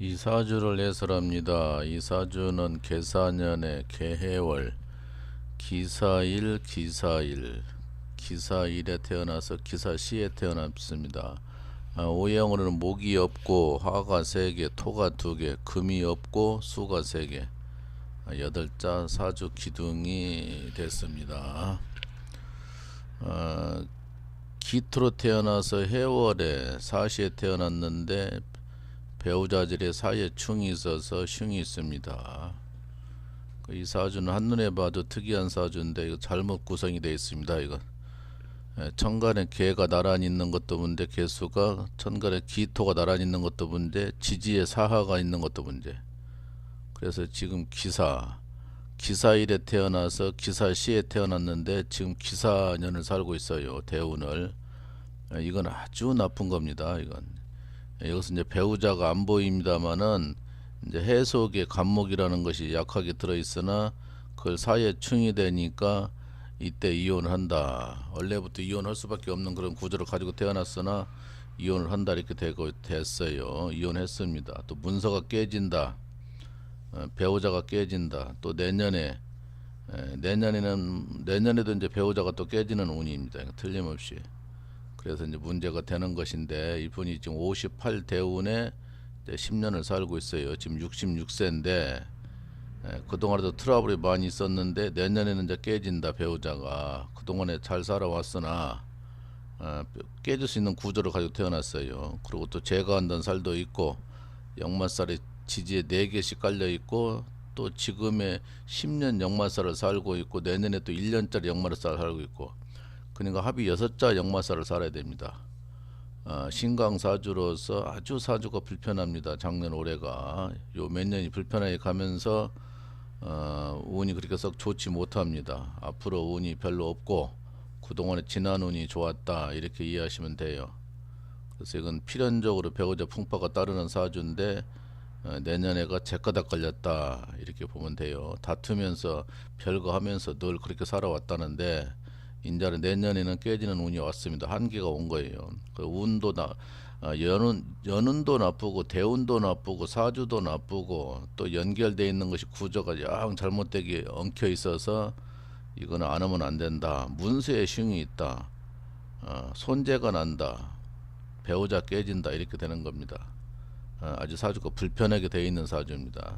이 사주를 해설합니다. 이 사주는 계사년의 개해월 기사일 기사일 기사일에 태어나서 기사시에 태어났습니다. 아, 오형으로는 목이 없고 화가 세 개, 토가 두 개, 금이 없고 수가 세 개, 아, 여덟 자 사주 기둥이 됐습니다. 아, 기토로 태어나서 해월에 사시에 태어났는데 배우자들의 사이에 충이 있어서 흉이 있습니다. 그이 사주는 한눈에 봐도 특이한 사주인데 이거 잘못 구성이 되어 있습니다. 이건 예, 천간에 개가 나란히 있는 것도 문제, 개수가 천간에 기토가 나란히 있는 것도 문제, 지지에 사하가 있는 것도 문제. 그래서 지금 기사 기사일에 태어나서 기사시에 태어났는데 지금 기사년을 살고 있어요. 대운을 예, 이건 아주 나쁜 겁니다. 이건 예, 여기서 이제 배우자가 안 보입니다만은 이제 해속의 간목이라는 것이 약하게 들어 있으나 그걸 사이에 충이 되니까 이때 이혼을 한다. 원래부터 이혼할 수밖에 없는 그런 구조를 가지고 태어났으나 이혼을 한다 이렇게 되고 됐어요. 이혼했습니다. 또 문서가 깨진다. 어, 배우자가 깨진다. 또 내년에 에, 내년에는 내년에도 이제 배우자가 또 깨지는 운입니다. 틀림없이. 그래서 이제 문제가 되는 것인데 이분이 지금 58 대운에 이제 10년을 살고 있어요. 지금 66세인데 그동안에도 트러블이 많이 있었는데 내년에는 이제 깨진다 배우자가 그동안에 잘 살아왔으나 어, 깨질 수 있는 구조를 가지고 태어났어요. 그리고 또 제거한다는 살도 있고 역마살이 지지에 4개씩 깔려 있고 또 지금의 10년 역마살을 살고 있고 내년에 또 1년짜리 역마살 살고 있고 그러니까 합이 6자 역마살을 살아야 됩니다. 어, 신강사주로서 아주 사주가 불편합니다. 작년 올해가 요 몇 년이 불편하게 가면서 어, 운이 그렇게 썩 좋지 못합니다. 앞으로 운이 별로 없고 그동안에 지난 운이 좋았다 이렇게 이해하시면 돼요. 그래서 이건 필연적으로 배우자 풍파가 따르는 사주인데 어, 내년에가 제거다 걸렸다 이렇게 보면 돼요. 다투면서 별거 하면서 늘 그렇게 살아왔다는데 인자는 내년에는 깨지는 운이 왔습니다. 한계가 온 거예요. 그 운도 나 어, 연운 연운도 나쁘고 대운도 나쁘고 사주도 나쁘고 또 연결돼 있는 것이 구조가 영 잘못되게 엉켜 있어서 이거는 안 하면 안 된다. 문서에 흉이 있다. 어, 손재가 난다. 배우자 깨진다 이렇게 되는 겁니다. 어, 아주 사주가 불편하게 되어 있는 사주입니다.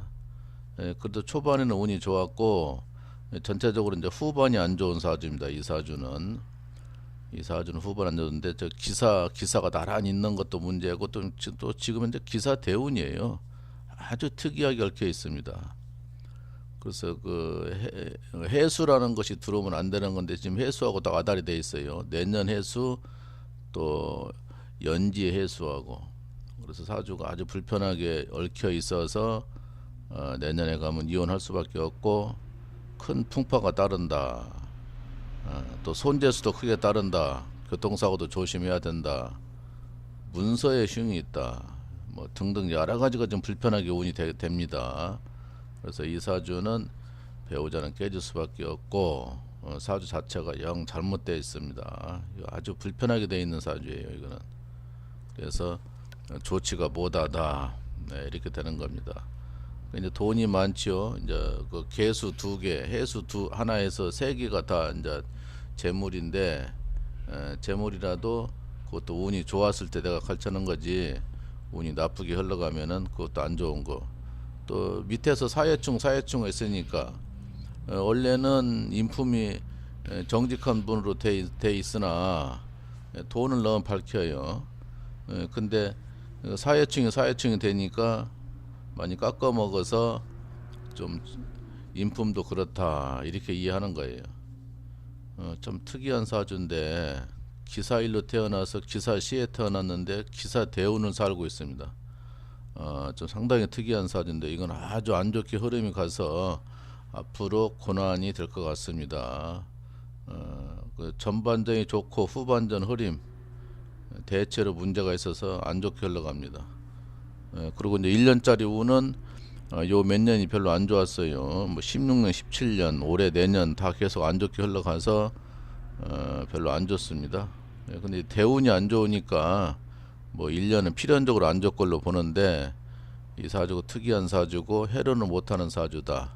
예, 그래도 초반에는 운이 좋았고 예, 전체적으로 이제 후반이 안 좋은 사주입니다. 이 사주는 이 사주는 후반 안 좋은데 저 기사 기사가 나란히 있는 것도 문제고 또, 지- 또 지금은 이제 기사 대운이에요. 아주 특이하게 얽혀 있습니다. 그래서 그 해, 해수라는 것이 들어오면 안 되는 건데 지금 해수하고 딱 아달이 돼 있어요. 내년 해수 또 연지 해수하고 그래서 사주가 아주 불편하게 얽혀 있어서 어, 내년에 가면 이혼할 수밖에 없고 큰 풍파가 따른다. 어, 또 손재수도 크게 따른다. 교통사고도 조심해야 된다. 문서에 흉이 있다. 뭐 등등 여러 가지가 좀 불편하게 운이 되, 됩니다. 그래서 이 사주는 배우자는 깨질 수밖에 없고 어, 사주 자체가 영 잘못되어 있습니다. 아주 불편하게 되어 있는 사주예요. 이거는 그래서 어, 좋지가 못하다 네, 이렇게 되는 겁니다. 이제 돈이 많지요. 이제 그 개수 두 개, 해수 두 하나에서 세 개가 다 이제 재물인데 에, 재물이라도 그것도 운이 좋았을 때 내가 걸쳐는 거지 운이 나쁘게 흘러가면은 그것도 안 좋은 거. 또 밑에서 사회충 사회충 있으니까 어, 원래는 인품이 에, 정직한 분으로 돼, 있- 돼 있으나 에, 돈을 넣으면 밝혀요. 에, 근데 어, 사회충이 사회충이 되니까 많이 깎아 먹어서 좀 인품도 그렇다 이렇게 이해하는 거예요. 어, 좀 특이한 사주인데 기사일로 태어나서 기사시에 태어났는데 기사 대운을 살고 있습니다. 어, 좀 상당히 특이한 사주인데 이건 아주 안 좋게 흐름이 가서 앞으로 고난이 될 것 같습니다. 어, 그 전반전이 좋고 후반전 흐림 대체로 문제가 있어서 안 좋게 흘러갑니다. 예, 그리고 이제 1년짜리 운은 어, 요몇 년이 별로 안 좋았어요. 뭐 16년, 17년, 올해 내년 다 계속 안 좋게 흘러가서 어, 별로 안 좋습니다. 예, 근데 대운이 안 좋으니까 뭐 1년은 필연적으로 안 좋을 걸로 보는데 이 사주가 특이한 사주고 해로는 못하는 사주다.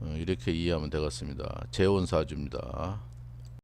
어, 이렇게 이해하면 되겠습니다. 재혼 사주입니다.